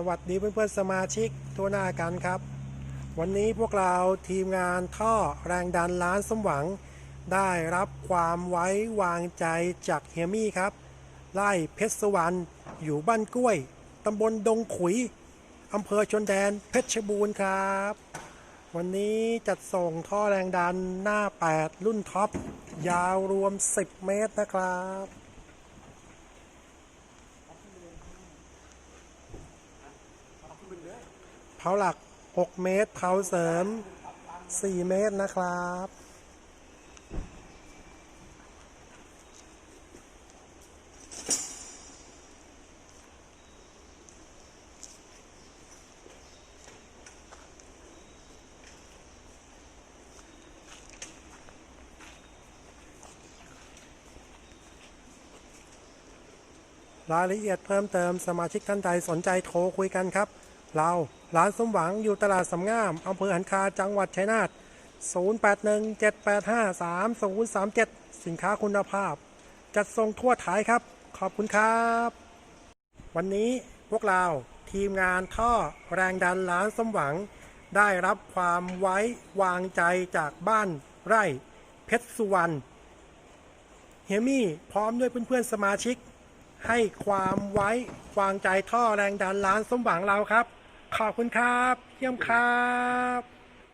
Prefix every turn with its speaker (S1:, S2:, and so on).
S1: สวัสดีเพื่อนๆสมาชิกทั่วหน้ากันครับ วันนี้พวกเราทีมงานท่อแรงดันล้านสมหวัง ได้รับความไว้วางใจจากเฮียมี่ครับ ไล่เพชรสวรรค์อยู่บ้านกล้วยตำบลดงขุยอำเภอชนแดนเพชรบูรณ์ครับ วันนี้จัดส่งท่อแรงดันหน้า 8 รุ่นท็อป ยาวรวม 10 เมตรนะครับ เผาหลัก 6 เมตร เผาเสริม 4 เมตรนะครับรายละเอียดเพิ่มเติมสมาชิกท่านใดสนใจโทรคุยกันครับ เราร้านสมหวังอยู่ตลาดสำงามอำเภอหันคาจังหวัดชัยนาท0817853037 สินค้าคุณภาพ จัดส่งทั่วไทยครับ ขอบคุณครับ วันนี้พวกเราทีมงานท่อแรงดันร้านสมหวัง ได้รับความไว้วางใจจากบ้านไร่เพชรสุวรรณเฮมี่พร้อมด้วยเพื่อนๆสมาชิก ให้ความไว้วางใจท่อแรงดันล้านสมหวังเราครับ ขอบคุณครับ เยี่ยมครับ